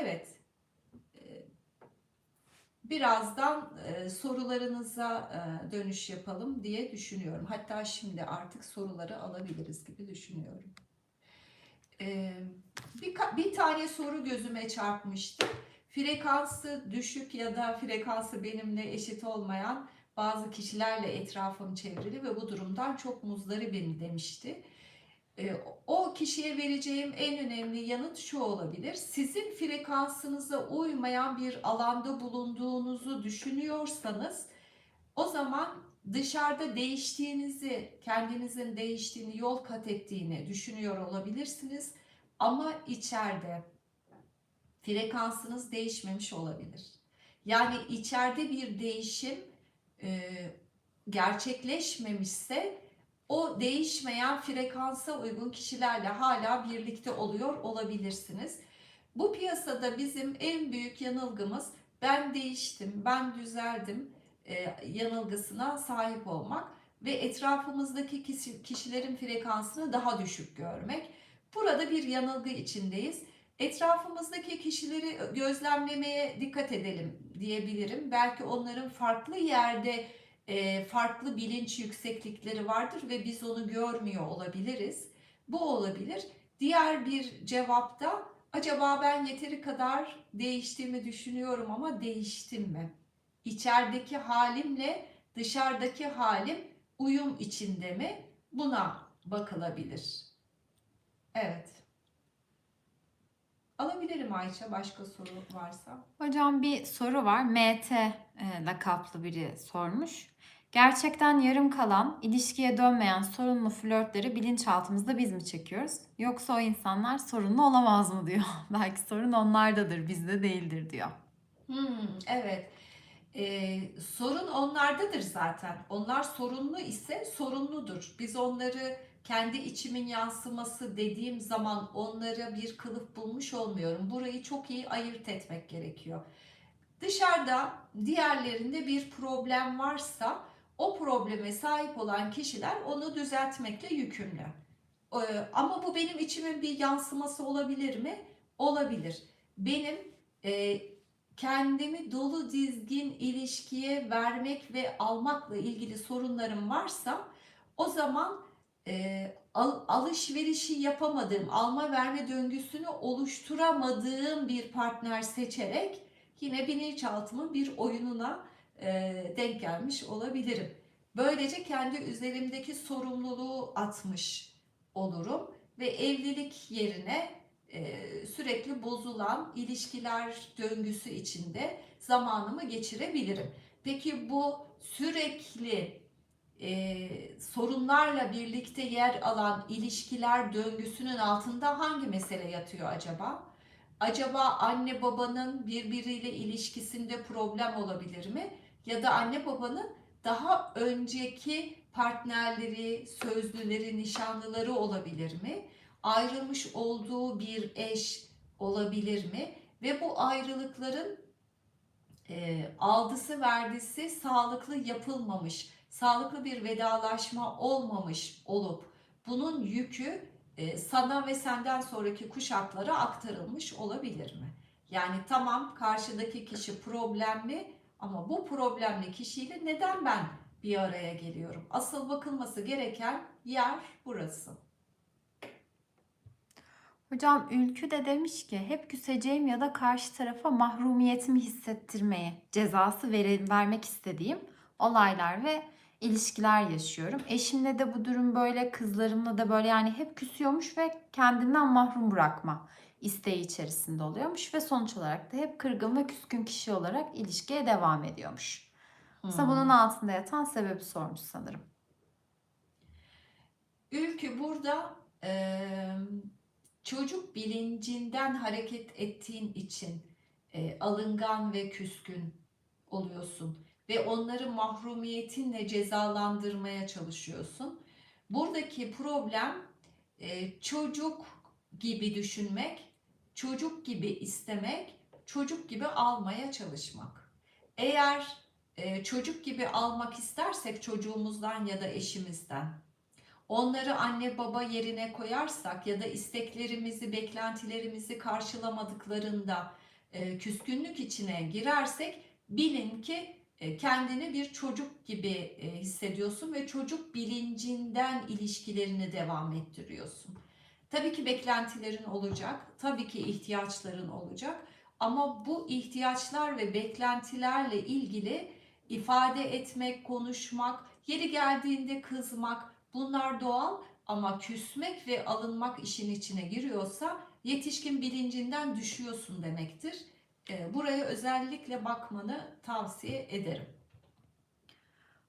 Evet. Ee, Birazdan e, sorularınıza e, dönüş yapalım diye düşünüyorum. Hatta şimdi artık soruları alabiliriz gibi düşünüyorum. Ee, Bir, bir tane soru gözüme çarpmıştı. Frekansı düşük ya da frekansı benimle eşit olmayan bazı kişilerle etrafım çevrili ve bu durumdan çok muzdaribim demişti. Ee, O kişiye vereceğim en önemli yanıt şu olabilir. Sizin frekansınıza uymayan bir alanda bulunduğunuzu düşünüyorsanız o zaman dışarıda değiştiğinizi, kendinizin değiştiğini, yol kat ettiğini düşünüyor olabilirsiniz. Ama içeride frekansınız değişmemiş olabilir. Yani içeride bir değişim e, gerçekleşmemişse o değişmeyen frekansa uygun kişilerle hala birlikte oluyor olabilirsiniz. Bu piyasada bizim en büyük yanılgımız ben değiştim, ben düzeldim e, yanılgısına sahip olmak ve etrafımızdaki kişi- kişilerin frekansını daha düşük görmek. Burada bir yanılgı içindeyiz. Etrafımızdaki kişileri gözlemlemeye dikkat edelim diyebilirim. Belki onların farklı yerde farklı bilinç yükseklikleri vardır ve biz onu görmüyor olabiliriz. Bu olabilir. Diğer bir cevapta acaba ben yeteri kadar değiştiğimi düşünüyorum ama değiştim mi? İçerideki halimle dışarıdaki halim uyum içinde mi? Buna bakılabilir. Evet. Alabilirim Ayça başka soru varsa. Hocam bir soru var. MT e, lakaplı biri sormuş. Gerçekten yarım kalan, ilişkiye dönmeyen sorunlu flörtleri bilinçaltımızda biz mi çekiyoruz? Yoksa o insanlar sorunlu olamaz mı diyor. Belki sorun onlardadır, bizde değildir diyor. Hmm, evet. Ee, sorun onlardadır zaten. Onlar sorunlu ise sorunludur. Biz onları kendi içimin yansıması dediğim zaman onlara bir kılıf bulmuş olmuyorum. Burayı çok iyi ayırt etmek gerekiyor. Dışarıda diğerlerinde bir problem varsa o probleme sahip olan kişiler onu düzeltmekle yükümlü. Ee, ama bu benim içimin bir yansıması olabilir mi? Olabilir. Benim e, kendimi dolu dizgin ilişkiye vermek ve almakla ilgili sorunlarım varsa o zaman e, al- alışverişi yapamadığım, alma verme döngüsünü oluşturamadığım bir partner seçerek yine bilinçaltımın bir oyununa e, denk gelmiş olabilirim. Böylece kendi üzerimdeki sorumluluğu atmış olurum ve evlilik yerine e, sürekli bozulan ilişkiler döngüsü içinde zamanımı geçirebilirim. Peki bu sürekli e, sorunlarla birlikte yer alan ilişkiler döngüsünün altında hangi mesele yatıyor acaba? Acaba anne babanın birbiriyle ilişkisinde problem olabilir mi? Ya da anne babanın daha önceki partnerleri, sözlüleri, nişanlıları olabilir mi? Ayrılmış olduğu bir eş olabilir mi? Ve bu ayrılıkların e, aldısı verdisi sağlıklı yapılmamış, sağlıklı bir vedalaşma olmamış olup bunun yükü e, sana ve senden sonraki kuşaklara aktarılmış olabilir mi? Yani tamam karşıdaki kişi problemli ama bu problemli kişiyle neden ben bir araya geliyorum? Asıl bakılması gereken yer burası. Hocam Ülkü de demiş ki hep küseceğim ya da karşı tarafa mahrumiyetimi hissettirmeye, cezası vere- vermek istediğim olaylar ve ilişkiler yaşıyorum. Eşimle de bu durum böyle, kızlarımla da böyle yani hep küsüyormuş ve kendinden mahrum bırakma isteği içerisinde oluyormuş ve sonuç olarak da hep kırgın ve küskün kişi olarak ilişkiye devam ediyormuş. Aslında bunun altında yatan sebebi sormuş sanırım. Ülkü burada eee, çocuk bilincinden hareket ettiğin için e, alıngan ve küskün oluyorsun ve onları mahrumiyetinle cezalandırmaya çalışıyorsun. Buradaki problem e, çocuk gibi düşünmek, çocuk gibi istemek, çocuk gibi almaya çalışmak. Eğer e, çocuk gibi almak istersek çocuğumuzdan ya da eşimizden onları anne baba yerine koyarsak ya da isteklerimizi, beklentilerimizi karşılamadıklarında e, küskünlük içine girersek bilin ki kendini bir çocuk gibi e, hissediyorsun ve çocuk bilincinden ilişkilerini devam ettiriyorsun. Tabii ki beklentilerin olacak, tabii ki ihtiyaçların olacak ama bu ihtiyaçlar ve beklentilerle ilgili ifade etmek, konuşmak, yeri geldiğinde kızmak bunlar doğal ama küsmek ve alınmak işin içine giriyorsa yetişkin bilincinden düşüyorsun demektir. Ee, Buraya özellikle bakmanı tavsiye ederim.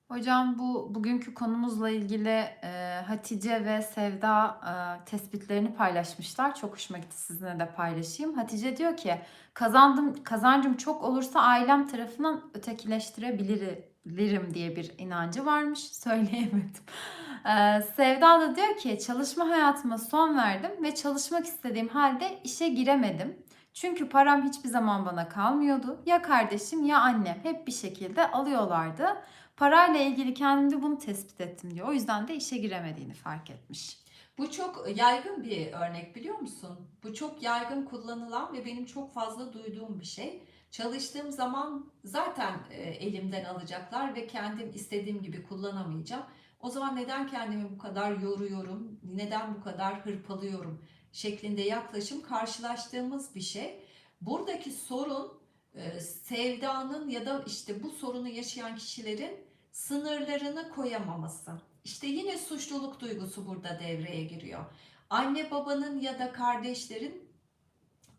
Hocam bu bugünkü konumuzla ilgili e, Hatice ve Sevda e, tespitlerini paylaşmışlar. Çok hoşuma gitti sizinle de paylaşayım. Hatice diyor ki kazandım kazancım çok olursa ailem tarafından ötekileştirebilirim diye bir inancı varmış. Söyleyemedim. E, Sevda da diyor ki çalışma hayatıma son verdim ve çalışmak istediğim halde işe giremedim. Çünkü param hiçbir zaman bana kalmıyordu. Ya kardeşim ya annem hep bir şekilde alıyorlardı. Parayla ilgili kendimde bunu tespit ettim diyor. O yüzden de işe giremediğini fark etmiş. Bu çok yaygın bir örnek biliyor musun? Bu çok yaygın kullanılan ve benim çok fazla duyduğum bir şey. Çalıştığım zaman zaten e, elimden alacaklar ve kendim istediğim gibi kullanamayacağım. O zaman neden kendimi bu kadar yoruyorum, neden bu kadar hırpalıyorum şeklinde yaklaşım karşılaştığımız bir şey. Buradaki sorun e, sevdanın ya da işte bu sorunu yaşayan kişilerin sınırlarını koyamaması. İşte yine suçluluk duygusu burada devreye giriyor. Anne babanın ya da kardeşlerin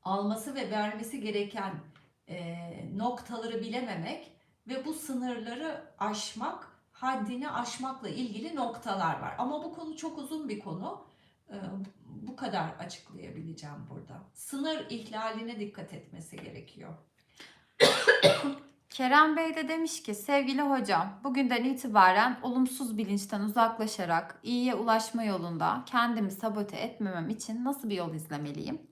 alması ve vermesi gereken e, noktaları bilememek ve bu sınırları aşmak, haddini aşmakla ilgili noktalar var. Ama bu konu çok uzun bir konu. Bu kadar açıklayabileceğim burada. Sınır ihlaline dikkat etmesi gerekiyor. Kerem Bey de demiş ki sevgili hocam bugünden itibaren olumsuz bilinçten uzaklaşarak iyiye ulaşma yolunda kendimi sabote etmemem için nasıl bir yol izlemeliyim?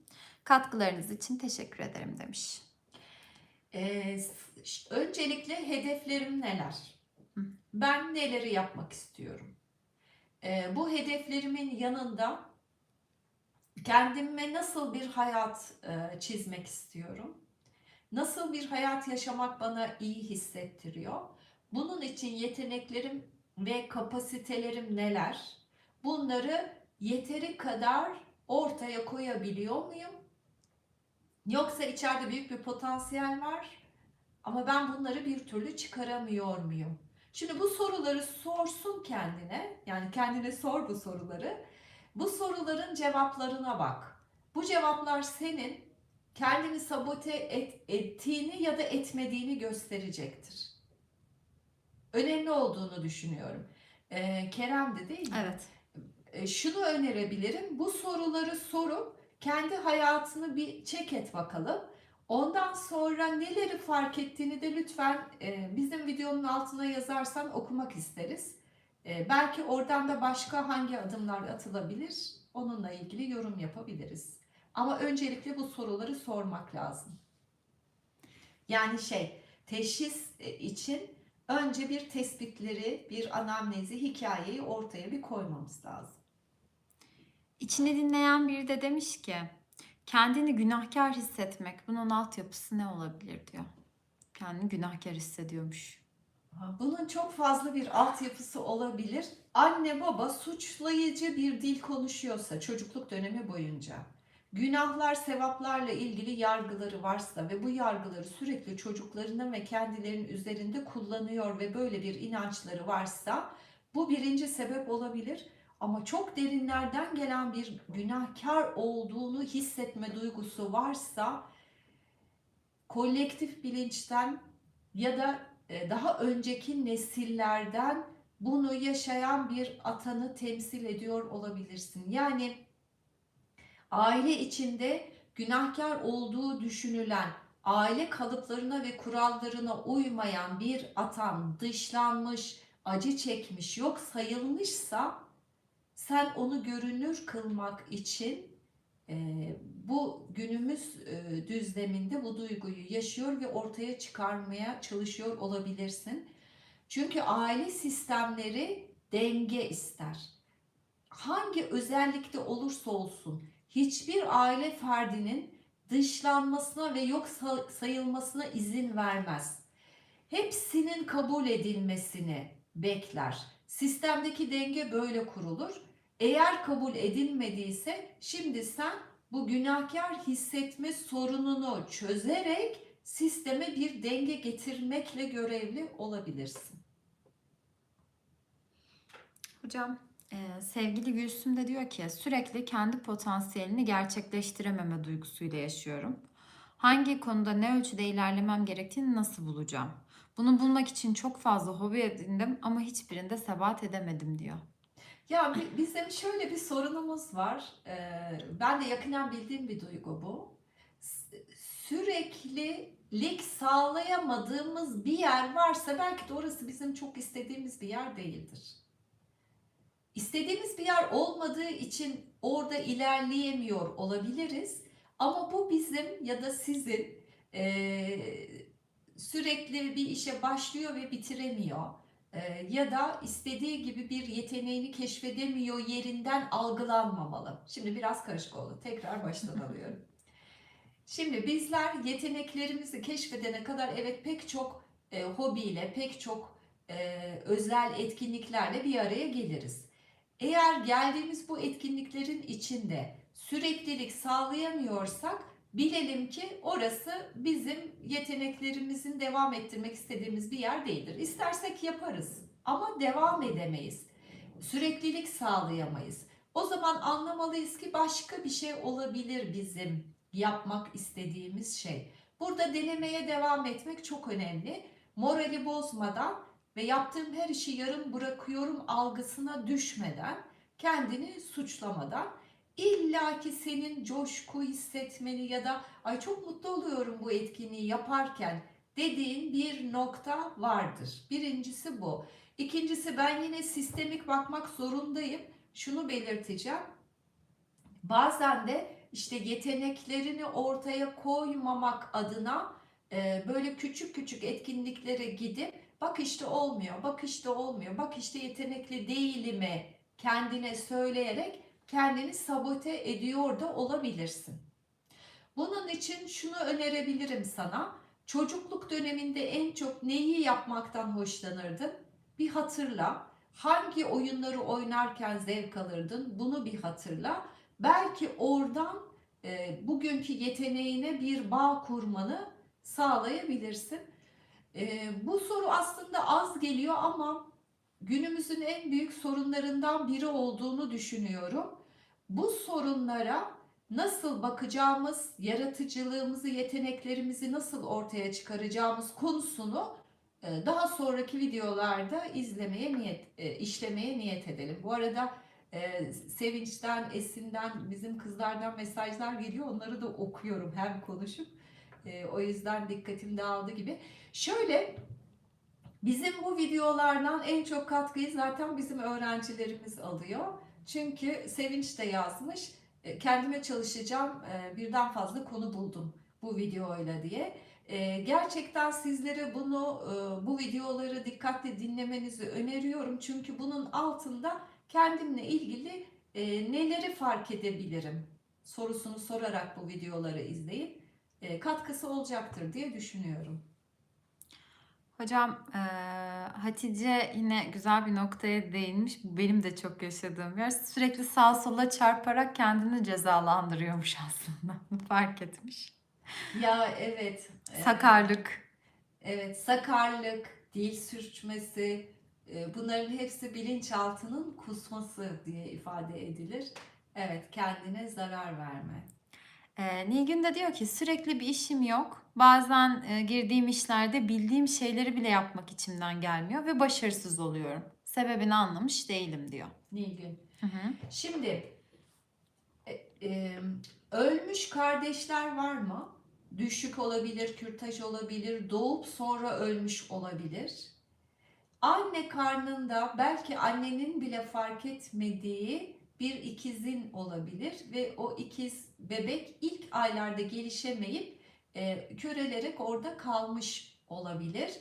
Katkılarınız için teşekkür ederim demiş. Ee, öncelikle hedeflerim neler? Ben neleri yapmak istiyorum? Ee, bu hedeflerimin yanında kendime nasıl bir hayat e, çizmek istiyorum? Nasıl bir hayat yaşamak bana iyi hissettiriyor? Bunun için yeteneklerim ve kapasitelerim neler? Bunları yeteri kadar ortaya koyabiliyor muyum? Yoksa içeride büyük bir potansiyel var ama ben bunları bir türlü çıkaramıyor muyum? Şimdi bu soruları sorsun kendine. Yani kendine sor bu soruları. Bu soruların cevaplarına bak. Bu cevaplar senin kendini sabote et, ettiğini ya da etmediğini gösterecektir. Önemli olduğunu düşünüyorum. Ee, Kerem de değil mi? Evet. E, şunu önerebilirim. Bu soruları sorup kendi hayatını bir check et bakalım. Ondan sonra neleri fark ettiğini de lütfen e, bizim videonun altına yazarsan okumak isteriz. E, belki oradan da başka hangi adımlar atılabilir onunla ilgili yorum yapabiliriz. Ama öncelikle bu soruları sormak lazım. Yani şey teşhis e, için önce bir tespitleri, bir anamnezi, hikayeyi ortaya bir koymamız lazım. İçini dinleyen biri de demiş ki kendini günahkar hissetmek bunun altyapısı ne olabilir diyor. Kendini günahkar hissediyormuş. Bunun çok fazla bir altyapısı olabilir. Anne baba suçlayıcı bir dil konuşuyorsa çocukluk dönemi boyunca, günahlar, sevaplarla ilgili yargıları varsa ve bu yargıları sürekli çocuklarının ve kendilerinin üzerinde kullanıyor ve böyle bir inançları varsa bu birinci sebep olabilir. Ama çok derinlerden gelen bir günahkar olduğunu hissetme duygusu varsa kolektif bilinçten ya da daha önceki nesillerden bunu yaşayan bir atanı temsil ediyor olabilirsin. Yani aile içinde günahkar olduğu düşünülen, aile kalıplarına ve kurallarına uymayan bir atan dışlanmış, acı çekmiş, yok sayılmışsa sen onu görünür kılmak için bu günümüz düzleminde bu duyguyu yaşıyor ve ortaya çıkarmaya çalışıyor olabilirsin. Çünkü aile sistemleri denge ister. Hangi özellikte olursa olsun hiçbir aile ferdinin dışlanmasına ve yok sa- sayılmasına izin vermez. Hepsinin kabul edilmesini bekler. Sistemdeki denge böyle kurulur. Eğer kabul edilmediyse şimdi sen bu günahkar hissetme sorununu çözerek sisteme bir denge getirmekle görevli olabilirsin. Hocam e, sevgili Gülsüm de diyor ki sürekli kendi potansiyelini gerçekleştirememe duygusuyla yaşıyorum. Hangi konuda ne ölçüde ilerlemem gerektiğini nasıl bulacağım? Bunu bulmak için çok fazla hobi edindim ama hiçbirinde sebat edemedim diyor. Ya bi- bizim şöyle bir sorunumuz var. Ee, ben de yakından bildiğim bir duygu bu. Süreklilik sağlayamadığımız bir yer varsa belki de orası bizim çok istediğimiz bir yer değildir. İstediğimiz bir yer olmadığı için orada ilerleyemiyor olabiliriz. Ama bu bizim ya da sizin eee, sürekli bir işe başlıyor ve bitiremiyor. Ee, ya da istediği gibi bir yeteneğini keşfedemiyor yerinden algılanmamalı. Şimdi biraz karışık oldu. Tekrar baştan alıyorum. Şimdi bizler yeteneklerimizi keşfedene kadar evet pek çok e, hobiyle, pek çok e, özel etkinliklerle bir araya geliriz. Eğer geldiğimiz bu etkinliklerin içinde süreklilik sağlayamıyorsak bilelim ki orası bizim yeteneklerimizin devam ettirmek istediğimiz bir yer değildir. İstersek yaparız ama devam edemeyiz. Süreklilik sağlayamayız. O zaman anlamalıyız ki başka bir şey olabilir bizim yapmak istediğimiz şey. Burada denemeye devam etmek çok önemli. Morali bozmadan ve yaptığım her işi yarım bırakıyorum algısına düşmeden, kendini suçlamadan İlla ki senin coşku hissetmeni ya da ay çok mutlu oluyorum bu etkinliği yaparken dediğin bir nokta vardır. Birincisi bu. İkincisi ben yine sistemik bakmak zorundayım. Şunu belirteceğim. Bazen de işte yeteneklerini ortaya koymamak adına böyle küçük küçük etkinliklere gidip bak işte olmuyor, bak işte olmuyor, bak işte yetenekli değilimi kendine söyleyerek kendini sabote ediyor da olabilirsin. Bunun için şunu önerebilirim sana. Çocukluk döneminde en çok neyi yapmaktan hoşlanırdın? Bir hatırla. Hangi oyunları oynarken zevk alırdın? Bunu bir hatırla. Belki oradan e, bugünkü yeteneğine bir bağ kurmanı sağlayabilirsin. E, bu soru aslında az geliyor ama günümüzün en büyük sorunlarından biri olduğunu düşünüyorum. Bu sorunlara nasıl bakacağımız, yaratıcılığımızı, yeteneklerimizi nasıl ortaya çıkaracağımız konusunu e, daha sonraki videolarda izlemeye niyet, e, işlemeye niyet edelim. Bu arada e, Sevinç'ten, Esin'den, bizim kızlardan mesajlar geliyor. Onları da okuyorum hem konuşup. E, O yüzden dikkatim dağıldı gibi. Şöyle bizim bu videolardan en çok katkıyı zaten bizim öğrencilerimiz alıyor. Çünkü Sevinç de yazmış. e, Kendime çalışacağım e, birden fazla konu buldum bu videoyla diye. E, Gerçekten sizlere bunu bu videoları dikkatle dinlemenizi öneriyorum. Çünkü bunun altında kendimle ilgili neleri fark edebilirim sorusunu sorarak bu videoları izleyin. Katkısı olacaktır diye düşünüyorum. Hocam eee, Hatice yine güzel bir noktaya değinmiş. Bu benim de çok yaşadığım yer. Sürekli sağa sola çarparak kendini cezalandırıyormuş aslında. Fark etmiş. Ya evet. e, Sakarlık. Evet, sakarlık, dil sürçmesi, e, bunların hepsi bilinçaltının kusması diye ifade edilir. Evet, kendine zarar verme. Ee, Nilgün de diyor ki sürekli bir işim yok. Bazen e, girdiğim işlerde bildiğim şeyleri bile yapmak içimden gelmiyor ve başarısız oluyorum. Sebebini anlamış değilim diyor. Nilgün. Hı hı. Şimdi e, e, ölmüş kardeşler var mı? Düşük olabilir, kürtaj olabilir, doğup sonra ölmüş olabilir. Anne karnında belki annenin bile fark etmediği bir ikizin olabilir ve o ikiz bebek ilk aylarda gelişemeyip e, körelerek orada kalmış olabilir.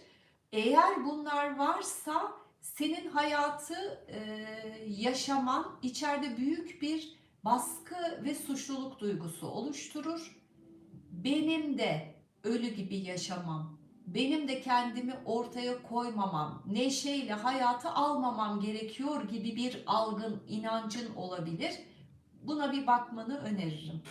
Eğer bunlar varsa senin hayatı e, yaşaman içeride büyük bir baskı ve suçluluk duygusu oluşturur. benim de ölü gibi yaşamam, benim de kendimi ortaya koymamam, neşeyle hayatı almamam gerekiyor gibi bir algın, inancın olabilir. Buna bir bakmanı öneririm.